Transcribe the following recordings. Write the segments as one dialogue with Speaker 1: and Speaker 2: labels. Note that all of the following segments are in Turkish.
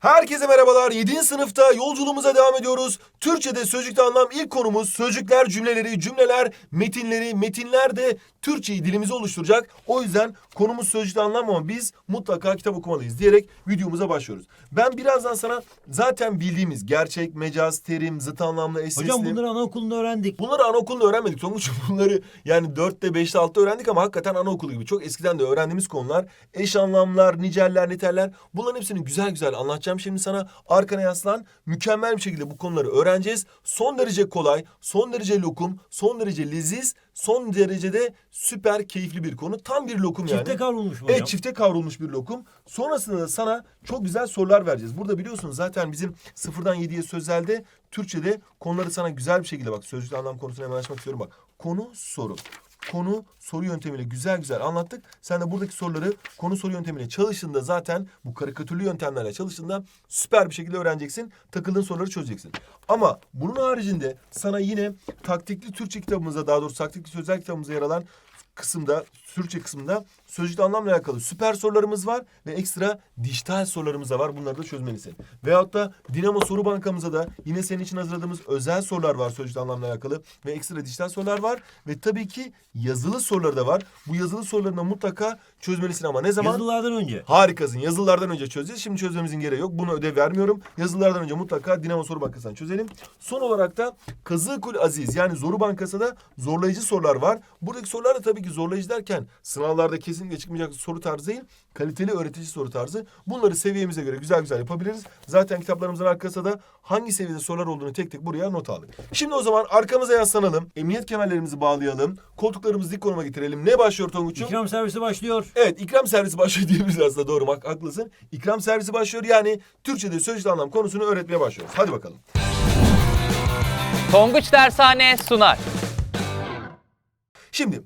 Speaker 1: Herkese merhabalar. 7. sınıfta yolculuğumuza devam ediyoruz. Türkçe'de sözcükte anlam ilk konumuz sözcükler, cümleleri, cümleler, metinleri, metinler de Türkçeyi dilimize oluşturacak. O yüzden konumuz sözcükte anlam ama biz mutlaka kitap okumalıyız diyerek videomuza başlıyoruz. Ben birazdan sana zaten bildiğimiz gerçek, mecaz, terim, zıt anlamlı, eş
Speaker 2: Hocam bunları anaokulunda öğrendik.
Speaker 1: Bunları anaokulunda öğrenmedik Tonguç. Bunları yani 4'te 5'te 6'da öğrendik ama hakikaten anaokulu gibi. Çok eskiden de öğrendiğimiz konular. Eş anlamlar, niceller, niteller. Bunların hepsini güzel güzel anlatacağım şimdi sana. Arkana yaslan. Mükemmel bir şekilde bu konuları öğreneceğiz. Son derece kolay, son derece lokum, son derece leziz, son derecede süper keyifli bir konu. Tam bir lokum yani.
Speaker 2: Çifte kavrulmuş mu hocam?
Speaker 1: Evet çifte kavrulmuş bir lokum. Sonrasında da sana çok güzel sorular vereceğiz. Burada biliyorsunuz zaten bizim sıfırdan yediye sözelde Türkçe'de konuları sana güzel bir şekilde bak sözcükte anlam konusuna hemen açmak istiyorum bak. Konu soru. Konu soru yöntemiyle güzel güzel anlattık. Sen de buradaki soruları konu soru yöntemiyle çalıştığında zaten bu karikatürlü yöntemlerle çalıştığında süper bir şekilde öğreneceksin. Takıldığın soruları çözeceksin. Ama bunun haricinde sana yine taktikli Türkçe kitabımıza daha doğrusu taktikli sözel kitabımıza yer alan kısımda, Türkçe kısmında sözcükte anlamla alakalı süper sorularımız var ve ekstra dijital sorularımız da var. Bunları da çözmelisin. Veyahut da Dinamo Soru Bankamıza da yine senin için hazırladığımız özel sorular var sözcükte anlamla alakalı ve ekstra dijital sorular var ve tabii ki yazılı soruları da var. Bu yazılı sorularını da mutlaka çözmelisin ama ne zaman?
Speaker 2: Yazılılardan önce.
Speaker 1: Harikasın. Yazılılardan önce çözeceğiz. Şimdi çözmemizin gereği yok. Bunu ödev vermiyorum. Yazılılardan önce mutlaka Dinamo Soru Bankası'ndan çözelim. Son olarak da Kazıkul Aziz yani Zoru Bankası'da zorlayıcı sorular var. Buradaki sorular da tabii ki zorlayıcı derken sınavlarda kesinlikle çıkmayacak soru tarzı değil. Kaliteli öğretici soru tarzı. Bunları seviyemize göre güzel güzel yapabiliriz. Zaten kitaplarımızın arkasında da hangi seviyede sorular olduğunu tek tek buraya not aldık. Şimdi o zaman arkamıza yaslanalım. Emniyet kemerlerimizi bağlayalım. Koltuklarımızı dik konuma getirelim. Ne başlıyor Tonguç'um?
Speaker 2: İkram servisi başlıyor.
Speaker 1: Evet ikram servisi başlıyor diyebiliriz aslında doğru bak haklısın. İkram servisi başlıyor yani Türkçe'de sözcükte anlam konusunu öğretmeye başlıyoruz. Hadi bakalım.
Speaker 3: Tonguç Dershane sunar.
Speaker 1: Şimdi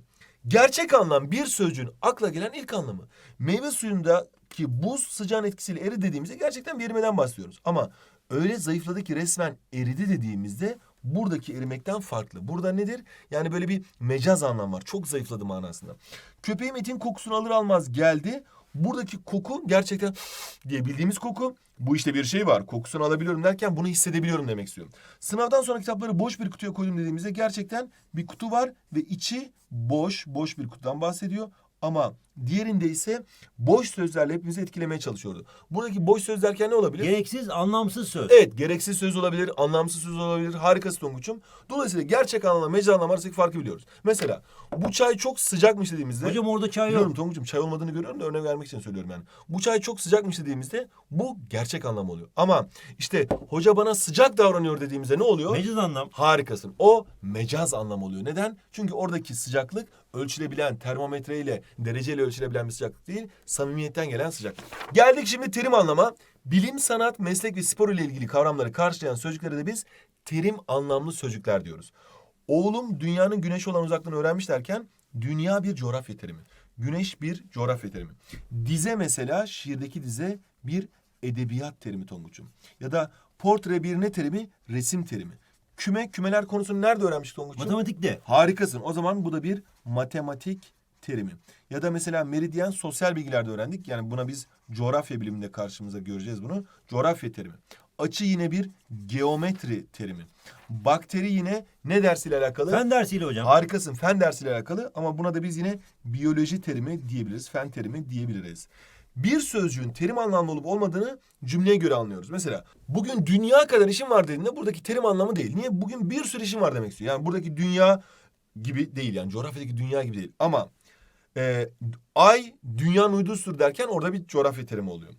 Speaker 1: gerçek anlam bir sözcüğün akla gelen ilk anlamı. Meyve suyundaki buz sıcağın etkisiyle eri dediğimizde gerçekten bir erimeden bahsediyoruz. Ama öyle zayıfladı ki resmen eridi dediğimizde buradaki erimekten farklı. Burada nedir? Yani böyle bir mecaz anlam var. Çok zayıfladı manasında. Köpeğim etin kokusunu alır almaz geldi. Buradaki koku gerçekten diye bildiğimiz koku. Bu işte bir şey var. Kokusunu alabiliyorum derken bunu hissedebiliyorum demek istiyorum. Sınavdan sonra kitapları boş bir kutuya koydum dediğimizde gerçekten bir kutu var ve içi boş, boş bir kutudan bahsediyor. Ama diğerinde ise boş sözlerle hepimizi etkilemeye çalışıyordu. Buradaki boş söz derken ne olabilir?
Speaker 2: Gereksiz, anlamsız söz.
Speaker 1: Evet, gereksiz söz olabilir, anlamsız söz olabilir. Harikası Tonguç'um. Dolayısıyla gerçek anlamla mecaz anlam arasındaki farkı biliyoruz. Mesela bu çay çok sıcakmış dediğimizde...
Speaker 2: Hocam orada çay
Speaker 1: Biliyorum
Speaker 2: yok.
Speaker 1: Tonguç'um çay olmadığını görüyorum da örnek vermek için söylüyorum yani. Bu çay çok sıcakmış dediğimizde bu gerçek anlam oluyor. Ama işte hoca bana sıcak davranıyor dediğimizde ne oluyor?
Speaker 2: Meciz anlam.
Speaker 1: Harikasın. O mecaz anlam oluyor. Neden? Çünkü oradaki sıcaklık ölçülebilen, termometreyle, dereceyle ölçülebilen bir sıcaklık değil, samimiyetten gelen sıcaklık. Geldik şimdi terim anlama. Bilim, sanat, meslek ve spor ile ilgili kavramları karşılayan sözcüklere de biz terim anlamlı sözcükler diyoruz. Oğlum dünyanın güneş olan uzaklığını öğrenmiş derken dünya bir coğrafya terimi. Güneş bir coğrafya terimi. Dize mesela şiirdeki dize bir edebiyat terimi Tonguç'um. Ya da portre bir ne terimi? Resim terimi. Küme, kümeler konusunu nerede öğrenmiştik Tonguç'um?
Speaker 2: Matematikte.
Speaker 1: Harikasın. O zaman bu da bir matematik terimi. Ya da mesela meridyen sosyal bilgilerde öğrendik. Yani buna biz coğrafya biliminde karşımıza göreceğiz bunu. Coğrafya terimi. Açı yine bir geometri terimi. Bakteri yine ne dersiyle alakalı?
Speaker 2: Fen dersiyle hocam.
Speaker 1: Harikasın. Fen dersiyle alakalı ama buna da biz yine biyoloji terimi diyebiliriz. Fen terimi diyebiliriz. Bir sözcüğün terim anlamlı olup olmadığını cümleye göre anlıyoruz. Mesela bugün dünya kadar işim var dediğinde buradaki terim anlamı değil. Niye? Bugün bir sürü işim var demek istiyor. Yani buradaki dünya gibi değil yani coğrafyadaki dünya gibi değil. Ama e, ay dünyanın uydusudur derken orada bir coğrafya terimi oluyor.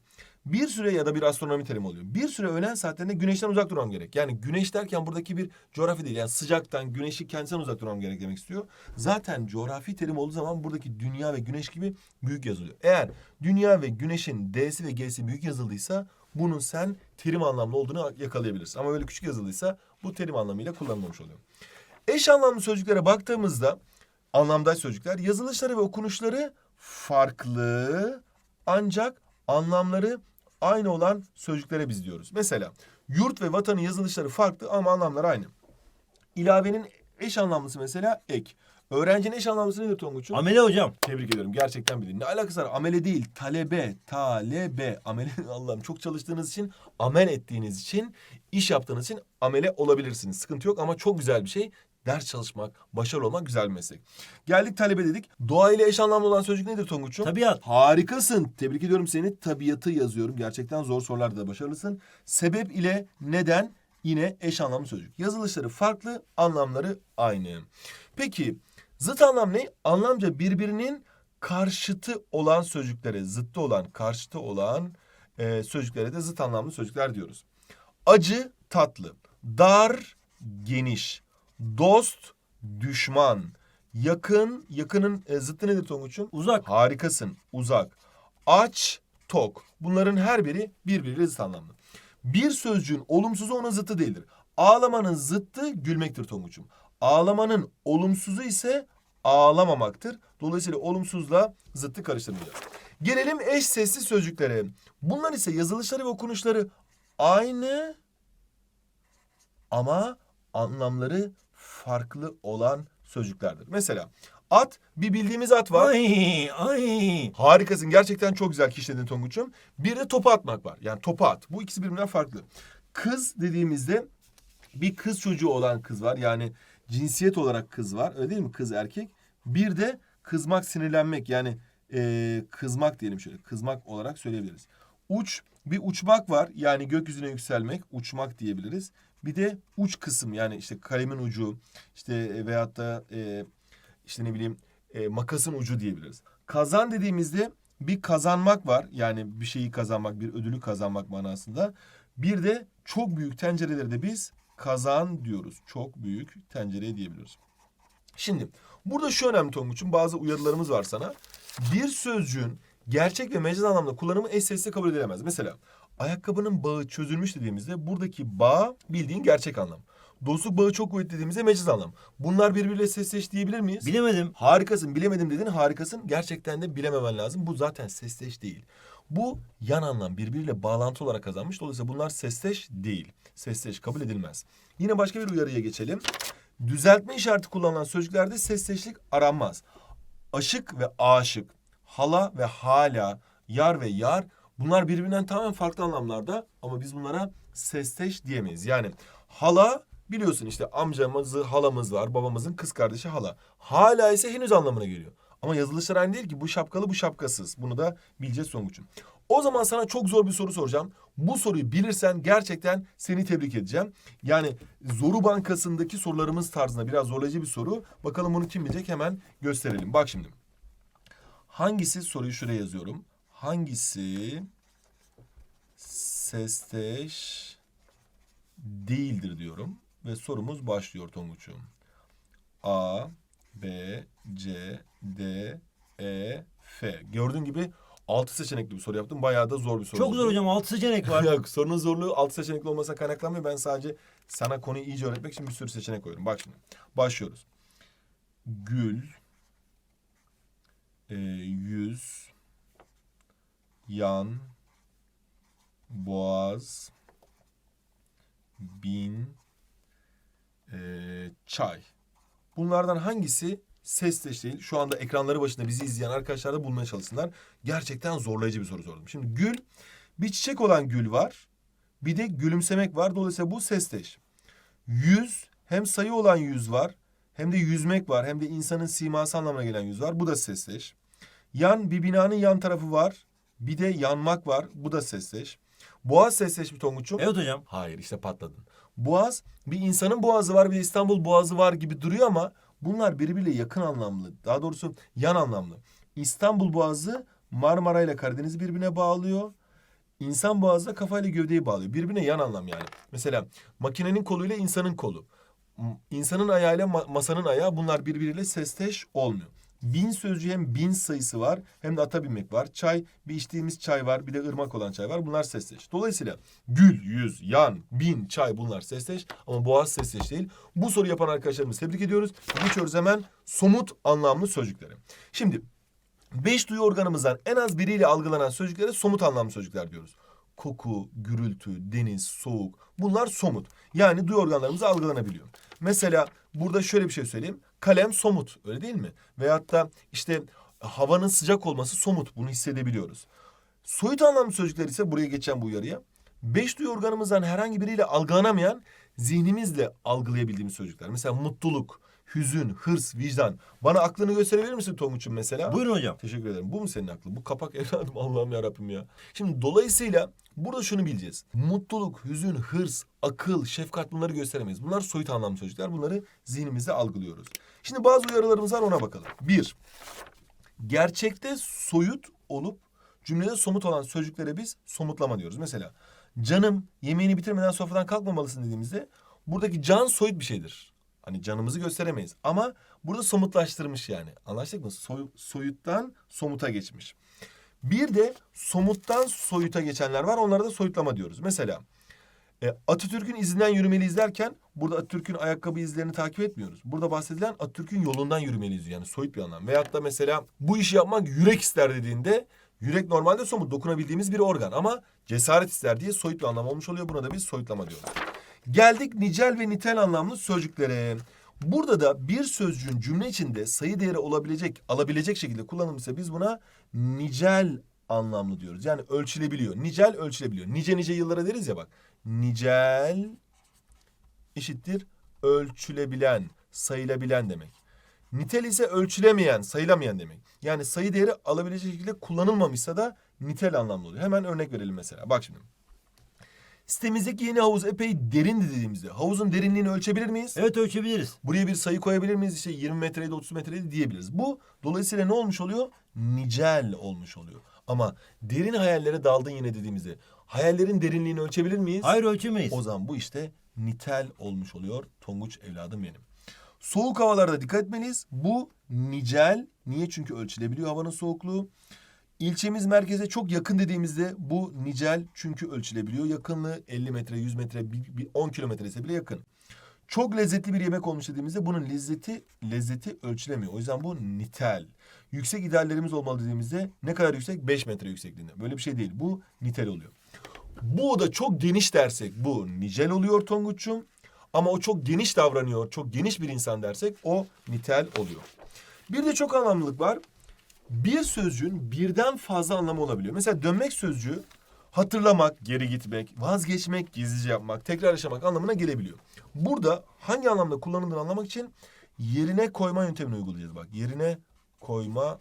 Speaker 1: Bir süre ya da bir astronomi terimi oluyor. Bir süre öğlen saatlerinde güneşten uzak durmam gerek. Yani güneş derken buradaki bir coğrafya değil. Yani sıcaktan, güneşi kendisinden uzak durmam gerek demek istiyor. Zaten coğrafi terim olduğu zaman buradaki dünya ve güneş gibi büyük yazılıyor. Eğer dünya ve güneşin D'si ve G'si büyük yazıldıysa bunun sen terim anlamlı olduğunu yakalayabilirsin. Ama böyle küçük yazıldıysa bu terim anlamıyla kullanılmamış oluyor. Eş anlamlı sözcüklere baktığımızda anlamdaş sözcükler yazılışları ve okunuşları farklı ancak anlamları aynı olan sözcüklere biz diyoruz. Mesela yurt ve vatanın yazılışları farklı ama anlamları aynı. İlavenin eş anlamlısı mesela ek. Öğrencinin eş anlamlısı nedir Tonguç'um?
Speaker 2: Amele hocam.
Speaker 1: Tebrik ediyorum. Gerçekten bildin. Ne alakası var? Amele değil. Talebe. Talebe. Amele. Allah'ım çok çalıştığınız için, amel ettiğiniz için, iş yaptığınız için amele olabilirsiniz. Sıkıntı yok ama çok güzel bir şey. Ders çalışmak, başarılı olmak güzel bir meslek. Geldik talebe dedik. Doğa ile eş anlamlı olan sözcük nedir Tonguç'um?
Speaker 2: Tabiat.
Speaker 1: Harikasın. Tebrik ediyorum seni. Tabiatı yazıyorum. Gerçekten zor sorularda da başarılısın. Sebep ile neden yine eş anlamlı sözcük. Yazılışları farklı, anlamları aynı. Peki zıt anlam ne? Anlamca birbirinin karşıtı olan sözcüklere, zıttı olan, karşıtı olan e, sözcüklere de zıt anlamlı sözcükler diyoruz. Acı, tatlı. Dar, geniş. Dost, düşman. Yakın, yakının e, zıttı nedir Tonguç'um?
Speaker 2: Uzak.
Speaker 1: Harikasın. Uzak. Aç, tok. Bunların her biri birbiriyle zıt anlamlı. Bir sözcüğün olumsuzu onun zıttı değildir. Ağlamanın zıttı gülmektir Tonguç'um. Ağlamanın olumsuzu ise ağlamamaktır. Dolayısıyla olumsuzla zıttı karıştırmayacağız. Gelelim eş sesli sözcüklere. Bunlar ise yazılışları ve okunuşları aynı ama anlamları farklı olan sözcüklerdir. Mesela at bir bildiğimiz at var.
Speaker 2: Ay ay.
Speaker 1: Harikasın. Gerçekten çok güzel kişiledin Tonguç'um. Bir de topu atmak var. Yani topu at. Bu ikisi birbirinden farklı. Kız dediğimizde bir kız çocuğu olan kız var. Yani cinsiyet olarak kız var. Öyle değil mi? Kız erkek. Bir de kızmak, sinirlenmek. Yani eee, kızmak diyelim şöyle. Kızmak olarak söyleyebiliriz. Uç, bir uçmak var. Yani gökyüzüne yükselmek. Uçmak diyebiliriz. Bir de uç kısım yani işte kalemin ucu işte e, veyahut da e, işte ne bileyim e, makasın ucu diyebiliriz. Kazan dediğimizde bir kazanmak var. Yani bir şeyi kazanmak, bir ödülü kazanmak manasında. Bir de çok büyük tencereleri de biz kazan diyoruz. Çok büyük tencere diyebiliriz. Şimdi burada şu önemli Tonguç'un bazı uyarılarımız var sana. Bir sözcüğün gerçek ve mecaz anlamda kullanımı eş kabul edilemez. Mesela ayakkabının bağı çözülmüş dediğimizde buradaki bağ bildiğin gerçek anlam. Dostluk bağı çok kuvvetli dediğimizde mecaz anlam. Bunlar birbiriyle sesleş diyebilir miyiz?
Speaker 2: Bilemedim.
Speaker 1: Harikasın, bilemedim dedin, harikasın. Gerçekten de bilememen lazım. Bu zaten sesleş değil. Bu yan anlam birbiriyle bağlantı olarak kazanmış. Dolayısıyla bunlar sesleş değil. Sesleş kabul edilmez. Yine başka bir uyarıya geçelim. Düzeltme işareti kullanılan sözcüklerde sesleşlik aranmaz. Aşık ve aşık, hala ve hala, yar ve yar bunlar birbirinden tamamen farklı anlamlarda ama biz bunlara sesleş diyemeyiz. Yani hala biliyorsun işte amcamızı halamız var, babamızın kız kardeşi hala. Hala ise henüz anlamına geliyor. Ama yazılışlar aynı değil ki bu şapkalı bu şapkasız. Bunu da bileceğiz Songuç'um. O zaman sana çok zor bir soru soracağım. Bu soruyu bilirsen gerçekten seni tebrik edeceğim. Yani Zoru Bankası'ndaki sorularımız tarzında biraz zorlayıcı bir soru. Bakalım bunu kim bilecek hemen gösterelim. Bak şimdi. Hangisi soruyu şuraya yazıyorum. Hangisi sesteş değildir diyorum. Ve sorumuz başlıyor Tonguç'um. A, B, C, D, E, F. Gördüğün gibi 6 seçenekli bir soru yaptım. Bayağı da zor bir soru
Speaker 2: Çok
Speaker 1: oldu.
Speaker 2: zor hocam. Altı seçenek var.
Speaker 1: Yok sorunun zorluğu 6 seçenekli olmasına kaynaklanmıyor. Ben sadece sana konuyu iyice öğretmek için bir sürü seçenek koyuyorum. Bak şimdi başlıyoruz. Gül, yüz, yan, boğaz, bin, e, çay. Bunlardan hangisi sesleş değil? Şu anda ekranları başında bizi izleyen arkadaşlar da bulmaya çalışsınlar. Gerçekten zorlayıcı bir soru sordum. Şimdi gül, bir çiçek olan gül var. Bir de gülümsemek var. Dolayısıyla bu sesleş. Yüz, hem sayı olan yüz var. Hem de yüzmek var. Hem de insanın siması anlamına gelen yüz var. Bu da sesleş. Yan, bir binanın yan tarafı var. Bir de yanmak var. Bu da sesleş. Boğaz sesleş bir Tonguç'um.
Speaker 2: Evet hocam.
Speaker 1: Hayır işte patladın. Boğaz bir insanın boğazı var bir de İstanbul boğazı var gibi duruyor ama bunlar birbiriyle yakın anlamlı. Daha doğrusu yan anlamlı. İstanbul boğazı Marmara ile Karadeniz'i birbirine bağlıyor. İnsan boğazı da kafayla gövdeyi bağlıyor. Birbirine yan anlam yani. Mesela makinenin koluyla insanın kolu. İnsanın ayağıyla ma- masanın ayağı bunlar birbiriyle sesteş olmuyor. Bin sözcüğü hem bin sayısı var hem de ata binmek var. Çay bir içtiğimiz çay var bir de ırmak olan çay var. Bunlar sesleş. Dolayısıyla gül, yüz, yan, bin, çay bunlar sesleş ama boğaz sesleş değil. Bu soru yapan arkadaşlarımızı tebrik ediyoruz. Geçiyoruz hemen somut anlamlı sözcüklere. Şimdi beş duyu organımızdan en az biriyle algılanan sözcüklere somut anlamlı sözcükler diyoruz. koku, gürültü, deniz, soğuk bunlar somut. Yani duyu organlarımızı algılanabiliyor. Mesela burada şöyle bir şey söyleyeyim. Kalem somut öyle değil mi? Veyahut da işte havanın sıcak olması somut bunu hissedebiliyoruz. Soyut anlamlı sözcükler ise buraya geçen bu uyarıya. Beş duyu organımızdan herhangi biriyle algılanamayan zihnimizle algılayabildiğimiz sözcükler. Mesela mutluluk, hüzün, hırs, vicdan. Bana aklını gösterebilir misin Tonguç'um mesela?
Speaker 2: Buyurun hocam.
Speaker 1: Teşekkür ederim. Bu mu senin aklın? Bu kapak evladım Allah'ım ya Rabbim ya. Şimdi dolayısıyla burada şunu bileceğiz. Mutluluk, hüzün, hırs, akıl, şefkat bunları gösteremeyiz. Bunlar soyut anlamlı sözcükler. Bunları zihnimizde algılıyoruz. Şimdi bazı uyarılarımız var ona bakalım. Bir, gerçekte soyut olup cümlede somut olan sözcüklere biz somutlama diyoruz. Mesela canım yemeğini bitirmeden sofradan kalkmamalısın dediğimizde buradaki can soyut bir şeydir. Hani canımızı gösteremeyiz ama burada somutlaştırmış yani. Anlaştık mı? Soy- soyuttan somuta geçmiş. Bir de somuttan soyuta geçenler var. Onlara da soyutlama diyoruz. Mesela e, Atatürk'ün izinden yürümeliyiz derken burada Atatürk'ün ayakkabı izlerini takip etmiyoruz. Burada bahsedilen Atatürk'ün yolundan yürümeliyiz yani soyut bir anlam. Veyahut da mesela bu işi yapmak yürek ister dediğinde yürek normalde somut dokunabildiğimiz bir organ ama cesaret ister diye soyut bir anlam olmuş oluyor. Buna da biz soyutlama diyoruz. Geldik nicel ve nitel anlamlı sözcüklere. Burada da bir sözcüğün cümle içinde sayı değeri olabilecek, alabilecek şekilde kullanılmışsa biz buna nicel anlamlı diyoruz. Yani ölçülebiliyor. Nicel ölçülebiliyor. Nice nice yıllara deriz ya bak. Nicel eşittir ölçülebilen, sayılabilen demek. Nitel ise ölçülemeyen, sayılamayan demek. Yani sayı değeri alabilecek şekilde kullanılmamışsa da nitel anlamlı oluyor. Hemen örnek verelim mesela. Bak şimdi. Sitemizdeki yeni havuz epey derindi dediğimizde havuzun derinliğini ölçebilir miyiz?
Speaker 2: Evet ölçebiliriz.
Speaker 1: Buraya bir sayı koyabilir miyiz? İşte 20 metreydi 30 metreydi diyebiliriz. Bu dolayısıyla ne olmuş oluyor? Nicel olmuş oluyor. Ama derin hayallere daldın yine dediğimizde hayallerin derinliğini ölçebilir miyiz?
Speaker 2: Hayır ölçemeyiz.
Speaker 1: O zaman bu işte nitel olmuş oluyor Tonguç evladım benim. Soğuk havalarda dikkat etmeliyiz. Bu nicel. Niye? Çünkü ölçülebiliyor havanın soğukluğu. İlçemiz merkeze çok yakın dediğimizde bu nicel çünkü ölçülebiliyor. Yakınlığı 50 metre, 100 metre, bir- bir 10 kilometre ise bile yakın. Çok lezzetli bir yemek olmuş dediğimizde bunun lezzeti lezzeti ölçülemiyor. O yüzden bu nitel. Yüksek ideallerimiz olmalı dediğimizde ne kadar yüksek? 5 metre yüksekliğinde. Böyle bir şey değil. Bu nitel oluyor. Bu da çok geniş dersek bu nicel oluyor Tonguç'um. Ama o çok geniş davranıyor, çok geniş bir insan dersek o nitel oluyor. Bir de çok anlamlılık var. Bir sözcüğün birden fazla anlamı olabiliyor. Mesela dönmek sözcüğü hatırlamak, geri gitmek, vazgeçmek, gizlice yapmak, tekrar yaşamak anlamına gelebiliyor. Burada hangi anlamda kullanıldığını anlamak için yerine koyma yöntemini uygulayacağız. Bak yerine koyma,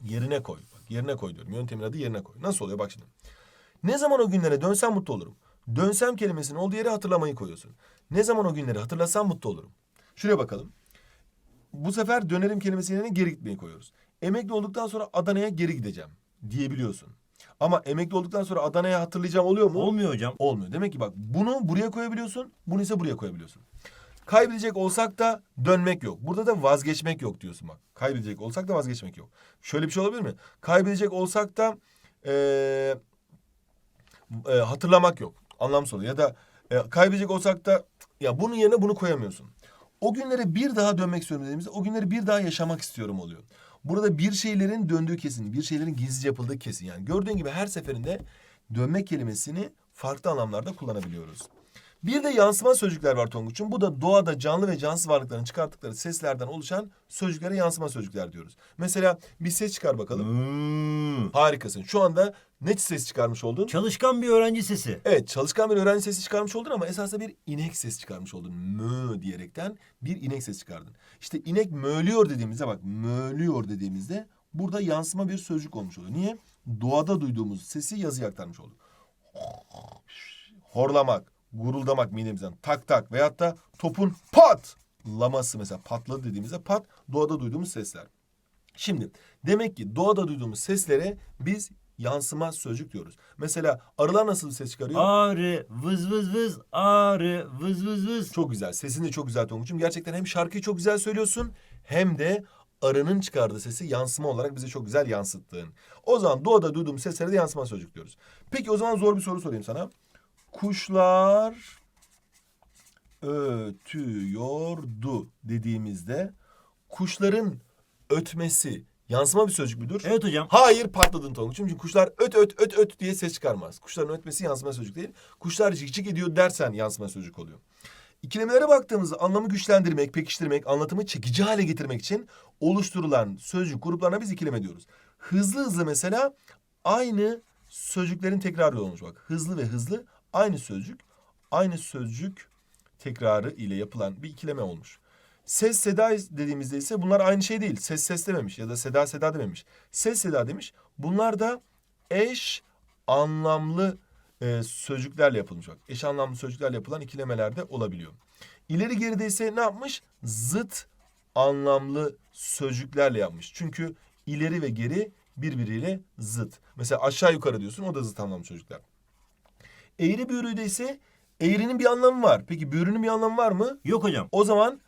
Speaker 1: yerine koy. Bak yerine koy diyorum. Yöntemin adı yerine koy. Nasıl oluyor bak şimdi. Ne zaman o günlere dönsem mutlu olurum. Dönsem kelimesinin olduğu yere hatırlamayı koyuyorsun. Ne zaman o günleri hatırlasam mutlu olurum. Şuraya bakalım. Bu sefer dönerim kelimesi yerine geri gitmeyi koyuyoruz. Emekli olduktan sonra Adana'ya geri gideceğim diyebiliyorsun. Ama emekli olduktan sonra Adana'ya hatırlayacağım oluyor mu?
Speaker 2: Olmuyor hocam.
Speaker 1: Olmuyor. Demek ki bak bunu buraya koyabiliyorsun, bunu ise buraya koyabiliyorsun. Kaybedecek olsak da dönmek yok. Burada da vazgeçmek yok diyorsun bak. Kaybedecek olsak da vazgeçmek yok. Şöyle bir şey olabilir mi? Kaybedecek olsak da eee, e, hatırlamak yok. Anlamsız oluyor. Ya da e, kaybedecek olsak da ya bunun yerine bunu koyamıyorsun. O günlere bir daha dönmek istiyorum dediğimizde o günleri bir daha yaşamak istiyorum oluyor. Burada bir şeylerin döndüğü kesin, bir şeylerin gizlice yapıldığı kesin. Yani gördüğün gibi her seferinde dönmek kelimesini farklı anlamlarda kullanabiliyoruz. Bir de yansıma sözcükler var Tonguç'un. Bu da doğada canlı ve cansız varlıkların çıkarttıkları seslerden oluşan sözcüklere yansıma sözcükler diyoruz. Mesela bir ses çıkar bakalım.
Speaker 2: Hmm.
Speaker 1: Harikasın. Şu anda ne ses çıkarmış oldun?
Speaker 2: Çalışkan bir öğrenci sesi.
Speaker 1: Evet çalışkan bir öğrenci sesi çıkarmış oldun ama esasında bir inek sesi çıkarmış oldun. Mö diyerekten bir inek sesi çıkardın. İşte inek mölüyor dediğimizde bak mölüyor dediğimizde burada yansıma bir sözcük olmuş oluyor. Niye? Doğada duyduğumuz sesi yazıya aktarmış olduk. Horlamak, guruldamak midemizden tak tak veyahut da topun pat laması mesela patladı dediğimizde pat doğada duyduğumuz sesler. Şimdi demek ki doğada duyduğumuz seslere biz yansıma sözcük diyoruz. Mesela arılar nasıl bir ses çıkarıyor?
Speaker 2: Arı vız vız vız arı vız vız vız.
Speaker 1: Çok güzel. Sesin de çok güzel Tonguç'um. Gerçekten hem şarkıyı çok güzel söylüyorsun hem de arının çıkardığı sesi yansıma olarak bize çok güzel yansıttığın. O zaman doğada duyduğumuz seslere de yansıma sözcük diyoruz. Peki o zaman zor bir soru sorayım sana. Kuşlar ötüyordu dediğimizde kuşların ötmesi Yansıma bir sözcük müdür?
Speaker 2: Evet hocam.
Speaker 1: Hayır patladın Tonguç'um. Çünkü kuşlar öt öt öt öt diye ses çıkarmaz. Kuşların ötmesi yansıma sözcük değil. Kuşlar cik cik ediyor dersen yansıma sözcük oluyor. İkilemelere baktığımızda anlamı güçlendirmek, pekiştirmek, anlatımı çekici hale getirmek için oluşturulan sözcük gruplarına biz ikileme diyoruz. Hızlı hızlı mesela aynı sözcüklerin tekrarı olmuş bak. Hızlı ve hızlı aynı sözcük, aynı sözcük tekrarı ile yapılan bir ikileme olmuş. Ses seda dediğimizde ise bunlar aynı şey değil. Ses ses dememiş ya da seda seda dememiş. Ses seda demiş. Bunlar da eş anlamlı e, sözcüklerle yapılmış. Bak, eş anlamlı sözcüklerle yapılan ikilemelerde olabiliyor. İleri geride ise ne yapmış? Zıt anlamlı sözcüklerle yapmış. Çünkü ileri ve geri birbiriyle zıt. Mesela aşağı yukarı diyorsun o da zıt anlamlı sözcükler. Eğri büğrüde ise eğrinin bir anlamı var. Peki büğrünün bir anlamı var mı?
Speaker 2: Yok hocam.
Speaker 1: O zaman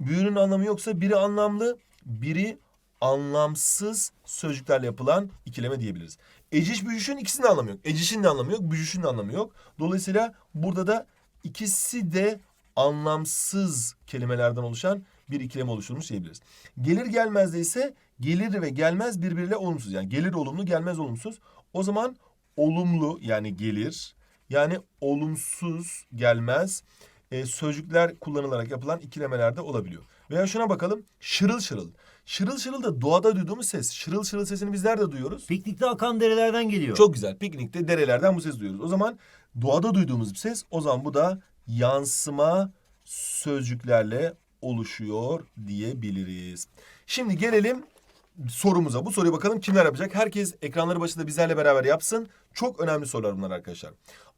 Speaker 1: büyünün anlamı yoksa biri anlamlı, biri anlamsız sözcüklerle yapılan ikileme diyebiliriz. Eciş bücüşün ikisinin de anlamı yok. Ecişin de anlamı yok, bücüşün de anlamı yok. Dolayısıyla burada da ikisi de anlamsız kelimelerden oluşan bir ikileme oluşturmuş diyebiliriz. Gelir gelmez de ise gelir ve gelmez birbiriyle olumsuz. Yani gelir olumlu, gelmez olumsuz. O zaman olumlu yani gelir yani olumsuz gelmez e, sözcükler kullanılarak yapılan ikilemelerde olabiliyor. Veya şuna bakalım şırıl şırıl. Şırıl şırıl da doğada duyduğumuz ses. Şırıl şırıl sesini biz nerede duyuyoruz?
Speaker 2: Piknikte akan derelerden geliyor.
Speaker 1: Çok güzel. Piknikte derelerden bu sesi duyuyoruz. O zaman doğada duyduğumuz bir ses. O zaman bu da yansıma sözcüklerle oluşuyor diyebiliriz. Şimdi gelelim sorumuza. Bu soruyu bakalım kimler yapacak? Herkes ekranları başında bizlerle beraber yapsın. Çok önemli sorular bunlar arkadaşlar.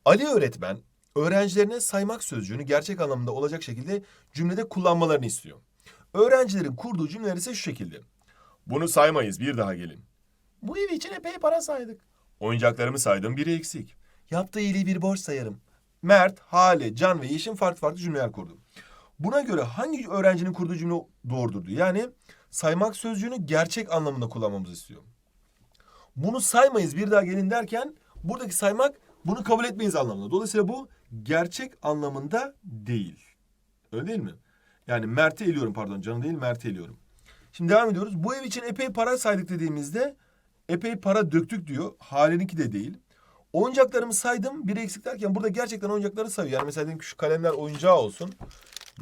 Speaker 1: Ali öğretmen öğrencilerine saymak sözcüğünü gerçek anlamda olacak şekilde cümlede kullanmalarını istiyor. Öğrencilerin kurduğu cümleler ise şu şekilde. Bunu saymayız bir daha gelin. Bu ev için epey para saydık. Oyuncaklarımı saydım biri eksik. Yaptığı iyiliği bir borç sayarım. Mert, Hale, Can ve Yeşim farklı farklı cümleler kurdu. Buna göre hangi öğrencinin kurduğu cümle doğrudur diyor. Yani saymak sözcüğünü gerçek anlamında kullanmamızı istiyor. Bunu saymayız bir daha gelin derken buradaki saymak bunu kabul etmeyiz anlamında. Dolayısıyla bu gerçek anlamında değil. Öyle değil mi? Yani Mert'i eliyorum pardon canı değil Mert'i eliyorum. Şimdi devam ediyoruz. Bu ev için epey para saydık dediğimizde epey para döktük diyor. Halininki de değil. Oyuncaklarımı saydım. Biri eksik derken burada gerçekten oyuncakları sayıyor. Yani mesela diyelim ki şu kalemler oyuncağı olsun.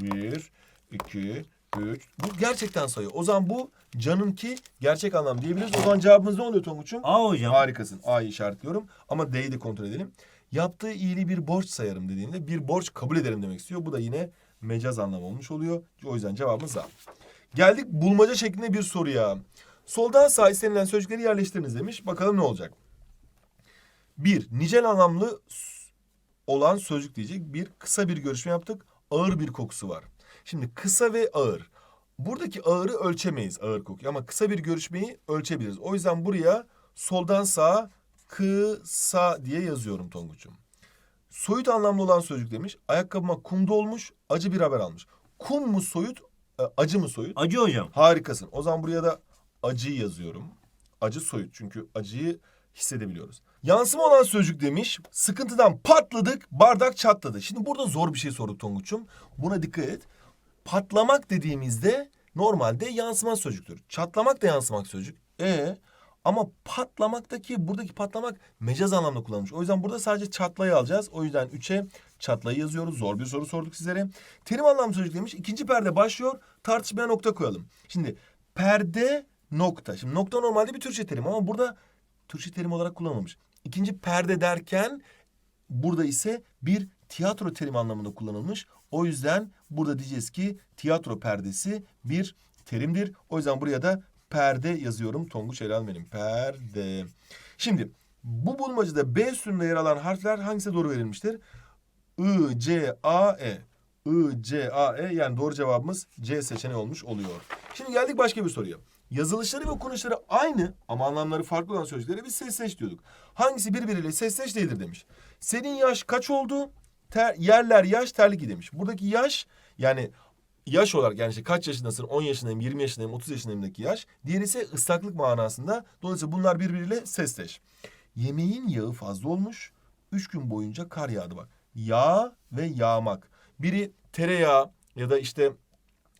Speaker 1: Bir, iki, üç. Bu gerçekten sayıyor. O zaman bu canınki gerçek anlam diyebiliriz. O zaman cevabımız ne oluyor Tonguç'um?
Speaker 2: A hocam.
Speaker 1: Harikasın. A'yı işaretliyorum. Ama D'yi de kontrol edelim. Yaptığı iyiliği bir borç sayarım dediğinde bir borç kabul ederim demek istiyor. Bu da yine mecaz anlam olmuş oluyor. O yüzden cevabımız A. Geldik bulmaca şeklinde bir soruya. Soldan sağa istenilen sözcükleri yerleştiriniz demiş. Bakalım ne olacak? Bir, nicel anlamlı olan sözcük diyecek. Bir, kısa bir görüşme yaptık. Ağır bir kokusu var. Şimdi kısa ve ağır. Buradaki ağırı ölçemeyiz ağır kokuyu ama kısa bir görüşmeyi ölçebiliriz. O yüzden buraya soldan sağa kısa diye yazıyorum Tonguç'um. Soyut anlamlı olan sözcük demiş. Ayakkabıma kum dolmuş, acı bir haber almış. Kum mu soyut, e, acı mı soyut?
Speaker 2: Acı hocam.
Speaker 1: Harikasın. O zaman buraya da acıyı yazıyorum. Acı soyut çünkü acıyı hissedebiliyoruz. Yansıma olan sözcük demiş. Sıkıntıdan patladık, bardak çatladı. Şimdi burada zor bir şey sorduk Tonguç'um. Buna dikkat et. Patlamak dediğimizde normalde yansıma sözcüktür. Çatlamak da yansımak sözcük. E ama patlamaktaki buradaki patlamak mecaz anlamda kullanılmış. O yüzden burada sadece çatlayı alacağız. O yüzden 3'e çatlayı yazıyoruz. Zor bir soru sorduk sizlere. Terim anlamlı sözcük demiş. İkinci perde başlıyor. Tartışmaya nokta koyalım. Şimdi perde nokta. Şimdi nokta normalde bir Türkçe terim ama burada Türkçe terim olarak kullanılmış. İkinci perde derken burada ise bir tiyatro terim anlamında kullanılmış. O yüzden burada diyeceğiz ki tiyatro perdesi bir terimdir. O yüzden buraya da perde yazıyorum. Tonguç Helal benim. Perde. Şimdi bu bulmacada B sütununda yer alan harfler hangisi doğru verilmiştir? I, C, A, E. I, C, A, E yani doğru cevabımız C seçeneği olmuş oluyor. Şimdi geldik başka bir soruya. Yazılışları ve okunuşları aynı ama anlamları farklı olan sözcüklere biz sesleş diyorduk. Hangisi birbiriyle sesleş değildir demiş. Senin yaş kaç oldu? Ter, yerler yaş terlik demiş. Buradaki yaş yani yaş olarak yani işte kaç yaşındasın 10 yaşındayım 20 yaşındayım 30 yaşındayımdaki yaş. Diğeri ise ıslaklık manasında. Dolayısıyla bunlar birbiriyle sesleş. Yemeğin yağı fazla olmuş. Üç gün boyunca kar yağdı bak. Yağ ve yağmak. Biri tereyağı ya da işte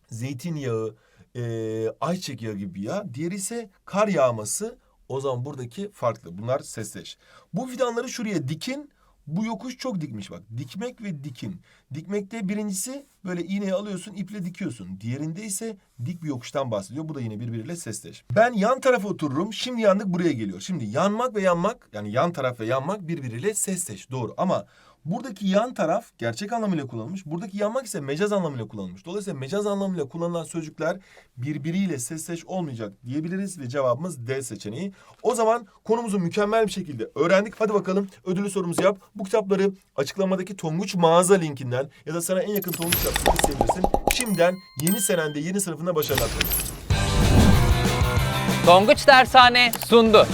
Speaker 1: zeytinyağı eee ayçiçek yağı gibi bir yağ. Diğeri ise kar yağması. O zaman buradaki farklı. Bunlar sesleş. Bu fidanları şuraya dikin. Bu yokuş çok dikmiş bak. Dikmek ve dikim. Dikmekte birincisi böyle iğneyi alıyorsun iple dikiyorsun. Diğerinde ise dik bir yokuştan bahsediyor. Bu da yine birbiriyle sesleş. Ben yan tarafa otururum. Şimdi yandık buraya geliyor. Şimdi yanmak ve yanmak yani yan taraf ve yanmak birbiriyle sesleş. Doğru ama buradaki yan taraf gerçek anlamıyla kullanılmış. Buradaki yanmak ise mecaz anlamıyla kullanılmış. Dolayısıyla mecaz anlamıyla kullanılan sözcükler birbiriyle sesleş olmayacak diyebiliriz ve cevabımız D seçeneği. O zaman konumuzu mükemmel bir şekilde öğrendik. Hadi bakalım ödüllü sorumuzu yap. Bu kitapları açıklamadaki Tonguç mağaza linkinden ya da sana en yakın Tonguç kitapçısını isteyebilirsin. Şimdiden yeni senende yeni sınıfında başarılar dilerim.
Speaker 3: Tonguç Dershane sundu.